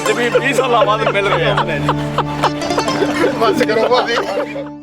ਅੱਜ ਵੀ 20 ਸਾਲਾਂ ਬਾਅਦ ਮਿਲ ਰਹੇ ਆ। ਬਸ ਕਰੋ ਭਾਜੀ।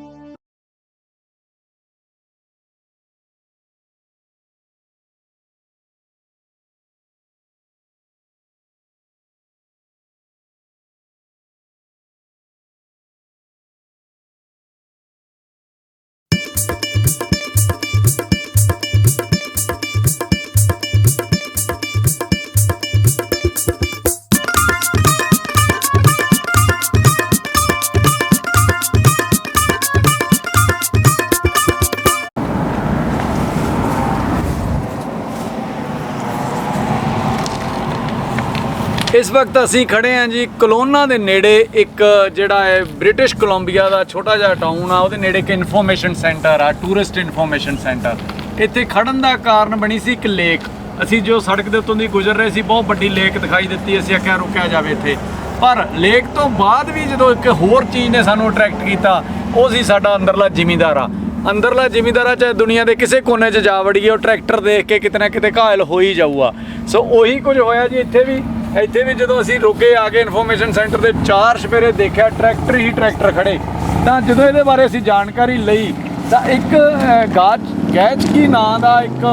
ਇਸ ਵਕਤ ਅਸੀਂ ਖੜੇ ਹਾਂ ਜੀ ਕਲੋਨਾ ਦੇ ਨੇੜੇ, ਇੱਕ ਜਿਹੜਾ ਹੈ ਬ੍ਰਿਟਿਸ਼ ਕੋਲੰਬੀਆ ਦਾ ਛੋਟਾ ਜਿਹਾ ਟਾਊਨ ਆ, ਉਹਦੇ ਨੇੜੇ ਇੱਕ ਇਨਫੋਰਮੇਸ਼ਨ ਸੈਂਟਰ ਆ ਟੂਰਿਸਟ ਇਨਫੋਰਮੇਸ਼ਨ ਸੈਂਟਰ ਇੱਥੇ ਖੜਨ ਦਾ ਕਾਰਨ ਬਣੀ ਸੀ ਇੱਕ ਲੇਕ ਅਸੀਂ ਜੋ ਸੜਕ ਦੇ ਉੱਤੋਂ ਦੀ ਗੁਜ਼ਰ ਰਹੇ ਸੀ, ਬਹੁਤ ਵੱਡੀ ਲੇਕ ਦਿਖਾਈ ਦਿੱਤੀ, ਅਸੀਂ ਆਖਿਆ ਰੁਕਿਆ ਜਾਵੇ ਇੱਥੇ। ਪਰ ਲੇਕ ਤੋਂ ਬਾਅਦ ਵੀ ਜਦੋਂ ਇੱਕ ਹੋਰ ਚੀਜ਼ ਨੇ ਸਾਨੂੰ ਅਟਰੈਕਟ ਕੀਤਾ, ਉਹ ਸੀ ਸਾਡਾ ਅੰਦਰਲਾ ਜ਼ਿਮੀਂਦਾਰਾ। ਅੰਦਰਲਾ ਜ਼ਿਮੀਂਦਾਰਾ ਚਾਹੇ ਦੁਨੀਆ ਦੇ ਕਿਸੇ ਕੋਨੇ 'ਚ ਜਾ ਵੜੀਏ, ਉਹ ਟਰੈਕਟਰ ਦੇਖ ਕੇ ਕਿਤੇ ਨਾ ਕਿਤੇ ਘਾਇਲ ਹੋ ਹੀ ਜਾਊਗਾ। ਸੋ ਉਹੀ ਕੁਝ ਹੋਇਆ ਜੀ ਇੱਥੇ ਵੀ। ਇੱਥੇ ਵੀ ਜਦੋਂ ਅਸੀਂ ਰੁਕੇ ਆ ਕੇ ਇਨਫੋਰਮੇਸ਼ਨ ਸੈਂਟਰ ਦੇ ਚਾਰ ਸਵੇਰੇ ਦੇਖਿਆ ਟਰੈਕਟਰ ਹੀ ਟਰੈਕਟਰ ਖੜੇ ਤਾਂ ਜਦੋਂ ਇਹਦੇ ਬਾਰੇ ਅਸੀਂ ਜਾਣਕਾਰੀ ਲਈ ਤਾਂ ਇੱਕ ਅਹ, ਗਾਜ ਗੈਚਕੀ ਨਾਂ ਦਾ ਇੱਕ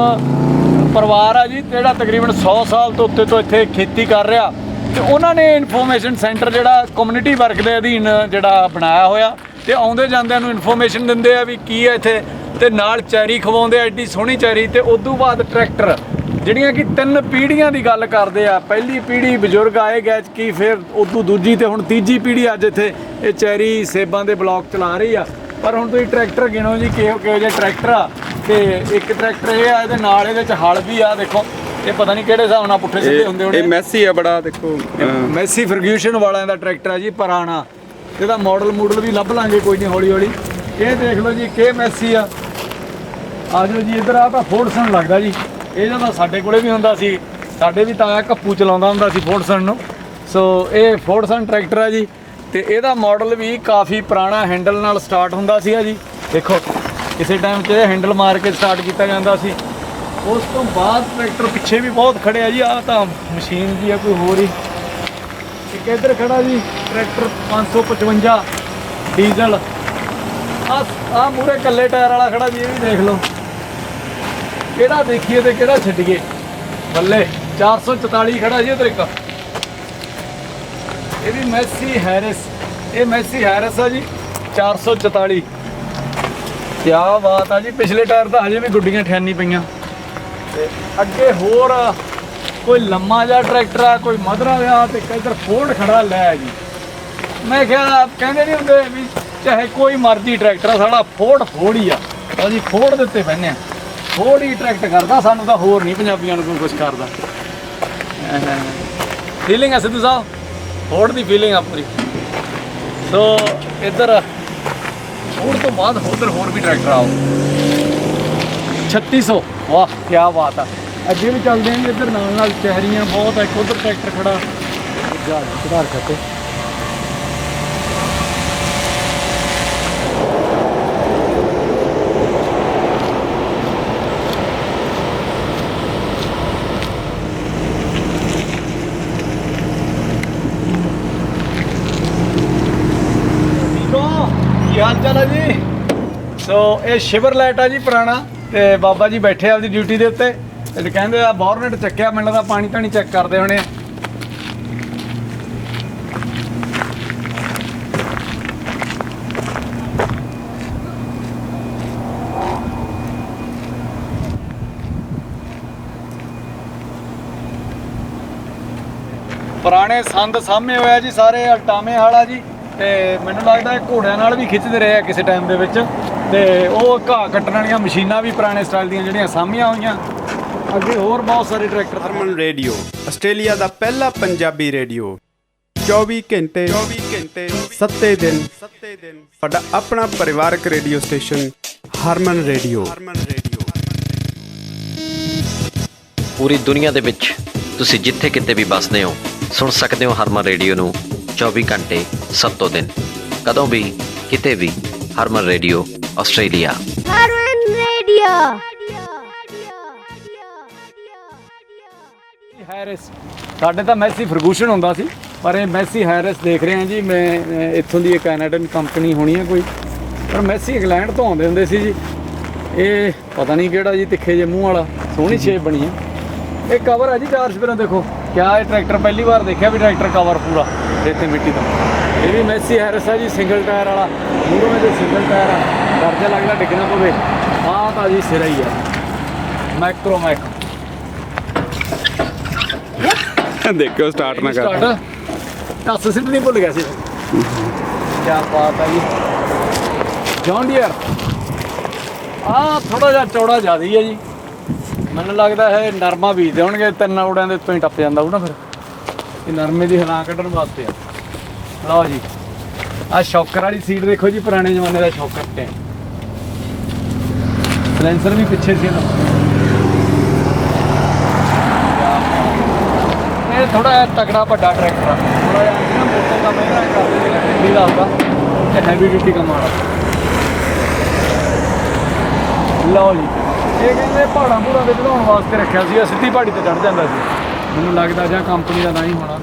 ਪਰਿਵਾਰ ਆ ਜੀ ਜਿਹੜਾ ਤਕਰੀਬਨ 100 ਸਾਲ ਤੋਂ ਉੱਤੇ ਤੋਂ ਇੱਥੇ ਖੇਤੀ ਕਰ ਰਿਹਾ। ਤੇ ਉਹਨਾਂ ਨੇ ਇਨਫੋਰਮੇਸ਼ਨ ਸੈਂਟਰ ਜਿਹੜਾ ਕਮਿਊਨਿਟੀ ਵਰਕ ਦੇ ਅਧੀਨ ਜਿਹੜਾ ਬਣਾਇਆ ਹੋਇਆ ਤੇ ਆਉਂਦੇ ਜਾਂਦਿਆਂ ਨੂੰ ਇਨਫੋਰਮੇਸ਼ਨ ਦਿੰਦੇ ਆ ਵੀ ਕੀ ਹੈ ਇੱਥੇ ਤੇ ਨਾਲ ਚੈਰੀ ਖਵਾਉਂਦੇ ਆ ਐਡੀ ਸੋਹਣੀ ਚੈਰੀ ਤੇ ਤੋਂ ਬਾਅਦ ਟਰੈਕਟਰ ਜਿਹੜੀਆਂ ਕਿ ਤਿੰਨ ਪੀੜ੍ਹੀਆਂ ਦੀ ਗੱਲ ਕਰਦੇ ਆ। ਪਹਿਲੀ ਪੀੜ੍ਹੀ ਬਜ਼ੁਰਗ ਆਏ ਗਏ ਕੀ ਫਿਰ ਉਦੋਂ ਦੂਜੀ ਤੇ ਹੁਣ ਤੀਜੀ ਪੀੜ੍ਹੀ ਅੱਜ ਇੱਥੇ ਇਹ ਚੈਰੀ ਸੇਬਾਂ ਦੇ ਬਲੌਕ ਚਲਾ ਰਹੀ ਆ। ਪਰ ਹੁਣ ਤੁਸੀਂ ਟਰੈਕਟਰ ਗਿਣੋ ਜੀ ਕਿਹੋ ਕਿਹੋ ਜਿਹੇ ਟਰੈਕਟਰ ਆ ਤੇ ਇੱਕ ਟਰੈਕਟਰ ਇਹ ਆ ਇਹਦੇ ਨਾਲ ਇਹਦੇ ਚ ਹਲ ਵੀ ਆ ਦੇਖੋ। ਇਹ ਪਤਾ ਨਹੀਂ ਕਿਹੜੇ ਹਿਸਾਬ ਨਾਲ ਪੁੱਠੇ ਸਿੱਧੇ ਹੁੰਦੇ ਹੋਣੇ ਇਹ ਮੈਸੀ ਆ ਬੜਾ ਦੇਖੋ ਮੈਸੀ ਫਰਗਿਊਸ਼ਨ ਵਾਲਿਆਂ ਦਾ ਟਰੈਕਟਰ ਆ ਜੀ ਪੁਰਾਣਾ। ਇਹਦਾ ਮਾਡਲ ਮੂਡਲ ਵੀ ਲੱਭ ਲਾਂਗੇ ਕੋਈ ਨਹੀਂ ਹੌਲੀ ਹੌਲੀ ਇਹ ਦੇਖ ਲਓ ਜੀ ਕਿ ਮੈਸੀ ਆ। ਆ ਜਾਓ ਜੀ ਇੱਧਰ ਆ ਤਾਂ ਫੋਰਡਸਨ ਲੱਗਦਾ ਜੀ। ਇਹ ਤਾਂ ਸਾਡੇ ਕੋਲੇ ਵੀ ਹੁੰਦਾ ਸੀ। ਸਾਡੇ ਵੀ ਤਾਇਆ ਕੱਪੂ ਚਲਾਉਂਦਾ ਹੁੰਦਾ ਸੀ ਫੋਰਡਸਨ ਨੂੰ। ਸੋ ਇਹ ਫੋਰਡਸਨ ਟਰੈਕਟਰ ਆ ਜੀ। ਤੇ ਇਹਦਾ ਮਾਡਲ ਵੀ ਕਾਫੀ ਪੁਰਾਣਾ ਹੈਂਡਲ ਨਾਲ ਸਟਾਰਟ ਹੁੰਦਾ ਸੀਗਾ ਜੀ। ਦੇਖੋ, ਕਿਸੇ ਟਾਈਮ 'ਚ ਹੈਂਡਲ ਮਾਰ ਕੇ ਸਟਾਰਟ ਕੀਤਾ ਜਾਂਦਾ ਸੀ। ਉਸ ਤੋਂ ਬਾਅਦ ਟਰੈਕਟਰ ਪਿੱਛੇ ਵੀ ਬਹੁਤ ਖੜੇ ਆ ਜੀ। ਆ ਤਾਂ ਮਸ਼ੀਨ ਜੀ ਆ, ਕੋਈ ਹੋਰ ਹੀ। ਇੱਕ ਇੱਧਰ ਖੜਾ ਜੀ ਟਰੈਕਟਰ 555 ਡੀਜ਼ਲ। ਆ ਆ ਮੂਰੇ ਕੱਲੇ ਟਾਇਰ ਵਾਲਾ ਖੜਾ ਜੀ, ਇਹ ਵੀ ਦੇਖ ਲਓ। ਕਿਹੜਾ ਦੇਖੀਏ ਤੇ ਕਿਹੜਾ ਛੱਡੀਏ? ਬੱਲੇ 444 ਖੜਾ ਜੀ ਉਧਰ ਇੱਕ। ਇਹ ਵੀ ਮੈਸੀ ਹੈਰਿਸ, ਇਹ ਮੈਸੀ ਹੈਰਿਸ ਆ ਜੀ 444 ਕੀ ਬਾਤ ਆ ਜੀ, ਪਿਛਲੇ ਟਾਇਰ ਤਾਂ ਹਜੇ ਵੀ ਗੁੱਡੀਆਂ ਠਿਆਨੀ ਪਈਆਂ। ਤੇ ਅੱਗੇ ਹੋਰ ਕੋਈ ਲੰਮਾ ਜਿਹਾ ਟਰੈਕਟਰ ਆ, ਕੋਈ ਮਧਰਾ ਆ ਤੇ ਇੱਧਰ ਫੋਰਡ ਖੜਾ ਲੈ ਜੀ। ਮੈਂ ਕਿਹਾ ਕਹਿੰਦੇ ਨਹੀਂ ਹੁੰਦੇ ਵੀ ਚਾਹੇ ਕੋਈ ਮਰਜ਼ੀ ਟਰੈਕਟਰ ਆ, ਸਾਡਾ ਫੋਰਡ ਫੋਰਡ ਹੀ ਆ। ਤਾਂ ਜੀ, ਫੋਰਡ ਦੇ ਉੱਤੇ ਬਹਿੰਦੇ ਆ। ਹੋਰ ਹੀ ਟਰੈਕਟ ਕਰਦਾ, ਸਾਨੂੰ ਤਾਂ ਹੋਰ ਨਹੀਂ ਪੰਜਾਬੀਆਂ ਨੂੰ ਕੋਈ ਕੁਝ ਕਰਦਾ। ਫੀਲਿੰਗ ਹੈ ਸਿੱਧੂ ਸਾਹਿਬ? ਫੋਰਡ ਦੀ ਫੀਲਿੰਗ ਆਪਣੀ। ਸੋ ਇੱਧਰ ਫੋਰਡ ਤੋਂ ਬਾਅਦ ਉਧਰ ਹੋਰ ਵੀ ਟਰੈਕਟਰ ਆਓ 3600 ਵਾਹ ਕੀ ਬਾਤ ਆ। ਅੱਗੇ ਵੀ ਚੱਲਦੇ ਆਂ ਇੱਧਰ ਨਾਲ ਨਾਲ ਚਹਿਰੀਆਂ ਬਹੁਤ ਆ, ਇੱਕ ਉਧਰ ਟਰੈਕਟਰ ਖੜਾ। ਜਾ ਸੁਧਾਰ ਕਰਤੇ ਠੀਕ ਹੋ ਕੀ ਹਾਲ ਚਾਲ ਹੈ ਜੀ? ਸੋ ਇਹ ਸ਼ਿਵਰ ਲਾਈਟ ਆ ਜੀ ਪੁਰਾਣਾ ਤੇ ਬਾਬਾ ਜੀ ਬੈਠੇ ਆ ਆਪਦੀ ਡਿਊਟੀ ਦੇ ਉੱਤੇ ਤੇ ਕਹਿੰਦੇ ਆ ਬੋਰਨਟ ਚੱਕਿਆ, ਮੈਨੂੰ ਲੱਗਦਾ ਪਾਣੀ ਤਾਂ ਨਹੀਂ ਚੈੱਕ ਕਰਦੇ ਹੋਣੇ ਪੁਰਾਣੇ ਸੰਦ ਸਾਹਮਣੇ ਹੋਇਆ ਜੀ ਸਾਰੇ ਅਲਟਾਵੇਂ ਵਾਲਾ ਜੀ। ਤੇ ਮੈਨੂੰ ਲੱਗਦਾ ਇਹ ਘੋੜਿਆਂ ਨਾਲ ਵੀ ਖਿੱਚਦੇ ਰਹੇ ਆ ਕਿਸੇ ਟਾਈਮ ਦੇ ਵਿੱਚ। ਤੇ ਉਹ ਘਾਹ ਕੱਟਣ ਵਾਲੀਆਂ ਮਸ਼ੀਨਾਂ ਵੀ ਪੁਰਾਣੇ ਸਟਾਈਲ ਦੀਆਂ ਜਿਹੜੀਆਂ ਸਾਹਮੀਆਂ ਹੋਈਆਂ। ਅੱਗੇ ਹੋਰ ਬਹੁਤ ਸਾਰੇ ਟਰੈਕਟਰ ਹਰਮਨ ਰੇਡੀਓ ਆਸਟ੍ਰੇਲੀਆ ਦਾ ਪਹਿਲਾ ਪੰਜਾਬੀ ਰੇਡੀਓ। 24 ਘੰਟੇ 24 ਘੰਟੇ। 7 ਦਿਨ 7 ਦਿਨ। ਸਾਡਾ ਆਪਣਾ ਪਰਿਵਾਰਕ radio station Harman radio. Harman radio. ਪੂਰੀ ਦੁਨੀਆ ਦੇ ਵਿੱਚ ਤੁਸੀਂ ਜਿੱਥੇ ਕਿਤੇ ਵੀ ਵੱਸਦੇ ਹੋ ਸੁਣ ਸਕਦੇ ਹੋ ਹਰਮਨ ਰੇਡੀਓ ਨੂੰ। 24 ਘੰਟੇ ਸੱਤੋ ਦਿਨ। ਕਦੋਂ ਵੀ ਕਿਤੇ ਵੀ Harman radio Australia. Harman Radio. Harris ਸਾਡੇ ਤਾਂ ਮੈਸੀ ਫਰਗੂਸ਼ਨ ਹੁੰਦਾ ਸੀ ਪਰ ਇਹ ਮੈਸੀ ਹੈਰਿਸ ਦੇਖ ਰਹੇ ਹਾਂ ਜੀ ਮੈਂ ਇੱਥੋਂ ਦੀ ਇੱਕ ਕੈਨੇਡੀਅਨ ਕੰਪਨੀ ਹੋਣੀ ਹੈ ਕੋਈ। ਪਰ ਮੈਸੀ ਇੰਗਲੈਂਡ ਤੋਂ ਆਉਂਦੇ ਹੁੰਦੇ ਸੀ ਜੀ। ਇਹ ਪਤਾ ਨਹੀਂ ਕਿਹੜਾ ਜੀ ਤਿੱਖੇ ਜੇ ਮੂੰਹ ਵਾਲਾ ਸੋਹਣੀ ਸ਼ੇਪ ਬਣੀ ਹੈ। ਇਹ ਕਵਰ ਹੈ ਜੀ ਚਾਰ ਸਪੇਰਾਂ ਦੇਖੋ। ਕਿਆ ਇਹ ਟਰੈਕਟਰ ਪਹਿਲੀ ਵਾਰ ਦੇਖਿਆ ਵੀ ਟਰੈਕਟਰ ਕਵਰ ਪੂਰਾ। ਰੇਤੇ ਮਿੱਟੀ ਦਾ। ਇਹ ਵੀ ਮੈਸੀ ਹੈਰਿਸ ਹੈ ਜੀ ਸਿੰਗਲ ਟਾਇਰ ਵਾਲਾ। ਮੂਹਰੋਂ ਇਹਦੇ ਸਿੰਗਲ ਟਾਇਰ ਆ। ਡਰ ਜਿਹਾ ਲੱਗਦਾ ਡਿੱਗਣਾ ਪਵੇ। ਆਹ ਤਾਂ ਜੀ ਸਿਰਾ ਹੀ ਹੈ ਮਾਈਕਰੋ ਮੈਕ। ਦੇਖਿਓ ਸਟਾਰਟ ਨਾ ਕਰ। ਸਟਾਰਟ ਟੱਸ ਸਿੱਟ ਨਹੀਂ ਭੁੱਲ ਗਿਆ ਸੀ। ਕੀ ਬਾਤ ਹੈ ਜੀ। ਜੌਨ ਡੀਅਰ ਆ ਥੋੜਾ ਜਿਹਾ ਚੌੜਾ ਜ਼ਿਆਦਾ ਹੀ ਹੈ ਜੀ। ਮੈਨੂੰ ਲੱਗਦਾ ਹੈ ਨਰਮਾ ਬੀਜਦੇ ਹੋਣਗੇ ਤਿੰਨ ਔੜਿਆਂ ਦੇ ਉੱਤੋਂ ਹੀ ਟੱਪ ਜਾਂਦਾ ਉਹ ਨਾ ਫਿਰ। ਇਹ ਨਰਮੇ ਦੀ ਹਲਾ ਕੱਢਣ ਵਾਸਤੇ ਆ। ਲਓ ਜੀ। ਆ ਸ਼ੌਕਰ ਵਾਲੀ ਸੀਟ ਦੇਖੋ ਜੀ, ਪੁਰਾਣੇ ਜ਼ਮਾਨੇ ਦਾ ਸ਼ੌਕਰ ਤੇ ਸਲੈਂਸਰ ਵੀ ਪਿੱਛੇ ਸੀ ਇਹਦਾ। ਇਹ ਥੋੜਾ ਜਿਹਾ ਤਕੜਾ ਵੱਡਾ ਟਰੈਕਟਰ ਆ। ਥੋੜਾ ਜਿਹਾ ਨਾ ਮੋਟਰ ਦਾ ਮਹਿੰਗਾ ਕਰਦੇ ਜਿਹੜਾ ਗੱਡੀ ਦਾ ਹੁੰਦਾ ਤੇ ਹੈਵੀ ਡਿਊਟੀ ਕੰਮ ਆਣਾ ਲਓ ਜੀ। ਇਹ ਕਹਿੰਦੇ ਪਹਾੜਾਂ ਪੂੜਾਂ ਦੇ ਚੜਾਉਣ ਵਾਸਤੇ ਰੱਖਿਆ ਸੀ ਸਿੱਧੀ ਪਹਾੜੀ ਤੇ ਚੜ ਜਾਂਦਾ ਸੀ। ਮੈਨੂੰ ਲੱਗਦਾ ਜਾਂ ਕੰਪਨੀ ਦਾ ਨਹੀਂ ਹੋਣਾ।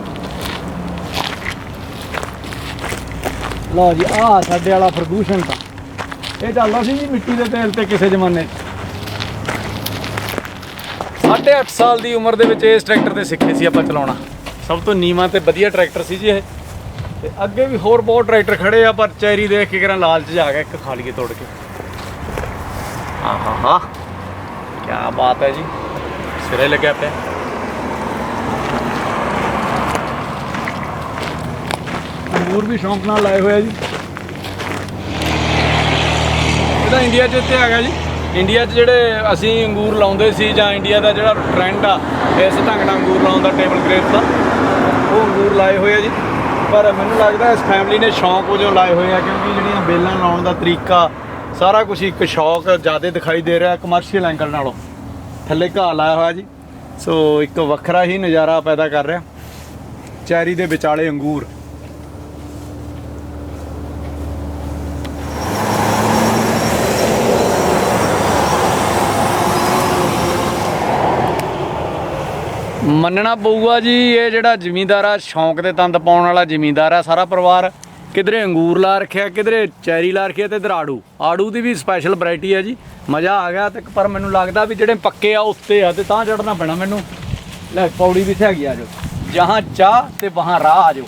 ਲਓ ਜੀ, ਆਹ ਸਾਡੇ ਵਾਲਾ ਫਰਗੂਸ਼ਨ ਤਾਂ। ਇਹ ਚੱਲਦਾ ਸੀ ਜੀ, ਮਿੱਟੀ ਦੇ ਤੇਲ ਤੇ ਕਿਸੇ ਜ਼ਮਾਨੇ। 'ਚ ਸਾਢੇ ਅੱਠ ਸਾਲ ਦੀ ਉਮਰ ਦੇ ਵਿੱਚ ਇਸ ਟਰੈਕਟਰ ਤੇ ਸਿੱਖੇ ਸੀ ਆਪਾਂ ਚਲਾਉਣਾ। ਸਭ ਤੋਂ ਨੀਵਾਂ ਤੇ ਵਧੀਆ ਟਰੈਕਟਰ ਸੀ ਜੀ ਇਹ। ਤੇ ਅੱਗੇ ਵੀ ਹੋਰ ਬਹੁਤ ਟਰੈਕਟਰ ਖੜੇ ਆ, ਪਰ ਚੈਰੀ ਦੇਖ ਕੇ ਕਰਾਂ ਲਾਲਚ ਜਾ ਗਿਆ ਇੱਕ ਖਾ ਲਈਏ ਤੋੜ ਕੇ। ਆਹਾ ਹਾ ਕੀ ਬਾਤ ਹੈ ਜੀ। ਸਿਰੇ ਲੱਗਿਆ ਪਿਆ। ਅੰਗੂਰ ਵੀ ਸ਼ੌਂਕ ਨਾਲ ਲਾਏ ਹੋਏ ਆ ਜੀ। ਇਹਦਾ ਇੰਡੀਆ 'ਚ ਇੱਥੇ ਹੈਗਾ ਜੀ। ਇੰਡੀਆ 'ਚ ਜਿਹੜੇ ਅਸੀਂ ਅੰਗੂਰ ਲਾਉਂਦੇ ਸੀ ਜਾਂ ਇੰਡੀਆ ਦਾ ਜਿਹੜਾ ਟ੍ਰੈਂਡ ਆ, ਇਸ ਢੰਗ ਨਾਲ ਅੰਗੂਰ ਲਾਉਣ ਦਾ ਟੇਬਲ ਗ੍ਰੇਪ ਦਾ, ਉਹ ਅੰਗੂਰ ਲਾਏ ਹੋਏ ਆ ਜੀ। ਪਰ ਮੈਨੂੰ ਲੱਗਦਾ ਇਸ ਫੈਮਿਲੀ ਨੇ ਸ਼ੌਂਕ ਵਜੋਂ ਲਾਏ ਹੋਏ ਆ, ਕਿਉਂਕਿ ਜਿਹੜੀਆਂ ਬੇਲਾਂ ਲਾਉਣ ਦਾ ਤਰੀਕਾ, ਸਾਰਾ ਕੁਝ ਇੱਕ ਸ਼ੌਕ ਜ਼ਿਆਦਾ ਦਿਖਾਈ ਦੇ ਰਿਹਾ ਕਮਰਸ਼ੀਅਲ ਐਂਗਲ ਨਾਲੋਂ। ਥੱਲੇ ਘਾਹ ਲਾਇਆ ਹੋਇਆ ਜੀ। ਸੋ ਇੱਕ ਵੱਖਰਾ ਹੀ ਨਜ਼ਾਰਾ ਪੈਦਾ ਕਰ ਰਿਹਾ। ਚੈਰੀ ਦੇ ਵਿਚਾਲੇ ਅੰਗੂਰ। ਮੰਨਣਾ ਪਊਗਾ ਜੀ, ਇਹ ਜਿਹੜਾ ਜ਼ਿਮੀਂਦਾਰ ਆ, ਸ਼ੌਂਕ ਦੇ ਤੰਦ ਪਾਉਣ ਵਾਲਾ ਜ਼ਿਮੀਂਦਾਰ ਆ, ਸਾਰਾ ਪਰਿਵਾਰ। ਕਿਧਰੇ ਅੰਗੂਰ ਲਾ ਰੱਖਿਆ, ਕਿਧਰੇ ਚੈਰੀ ਲਾ ਰੱਖਿਆ ਤੇ ਇਧਰ ਆੜੂ। ਆੜੂ ਦੀ ਵੀ ਸਪੈਸ਼ਲ ਵੈਰਾਈਟੀ ਹੈ ਜੀ। ਮਜ਼ਾ ਆ ਗਿਆ ਤੇ ਪਰ ਮੈਨੂੰ ਲੱਗਦਾ ਵੀ ਜਿਹੜੇ ਪੱਕੇ ਆ, ਉੱਤੇ ਆ, ਤੇ ਤਾਂ ਚੜਨਾ ਪੈਣਾ ਮੈਨੂੰ। ਲੈ, ਪੌੜੀ ਵੀ ਇੱਥੇ ਹੈਗੀ ਆ ਜੋ ਜਹਾਂ ਚਾਹ ਤੇ ਵਹਾਂ ਰਾਹ ਆ ਜੋ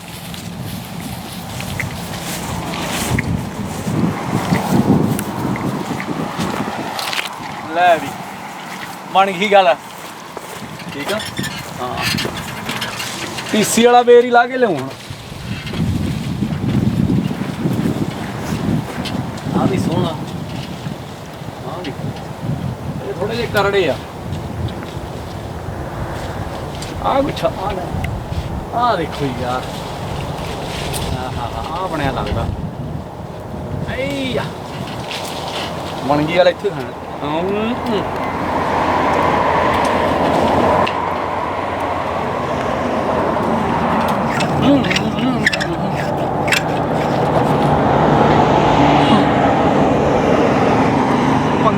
ਲੈ ਵੀ, ਬਣ ਗਈ ਗੱਲ। ਠੀਕ ਆ? ਹਾਂ। ਪੀਸੀ ਵਾਲਾ ਬੇਰ ਹੀ ਲਾ ਕੇ ਲਿਆਉਂ ਹੁਣ। ਆ ਵੀ ਸੋਹਣਾ। ਆ ਵੀ। ਇਹ ਥੋੜੇ ਜਿਹੇ ਕਰੜੇ ਆ। ਆ ਗੁੱਛਾ ਆ ਲੈ। ਆ ਦੇਖੋ ਯਾਰ ਆ ਬਣਿਆ ਲੱਗਦਾ। ਏਯਾ ਬਣ ਗਈ ਵਾਲਾ ਇੱਥੇ ਖਾਣਾ।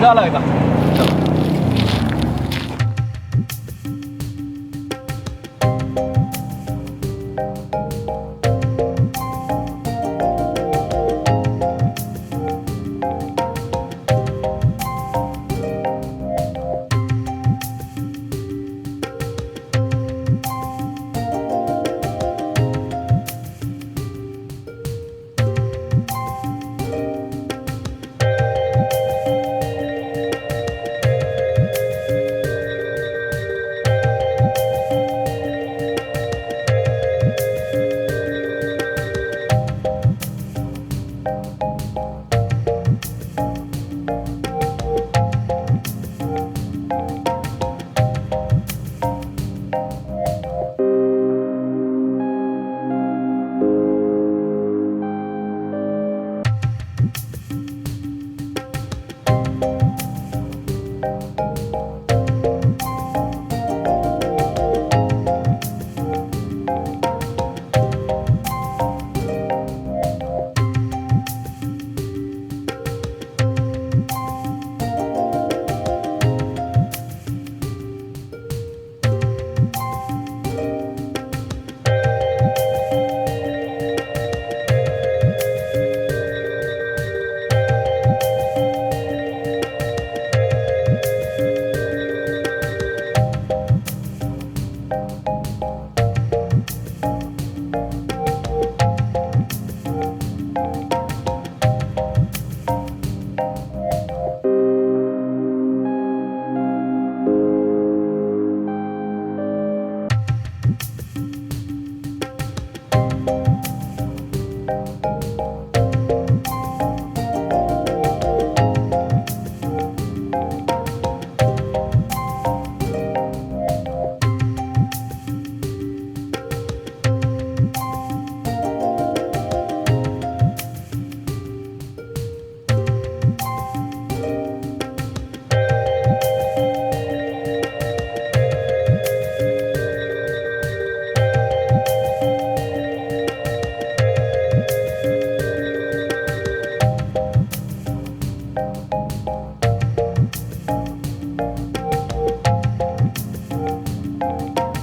再来一个 Bye.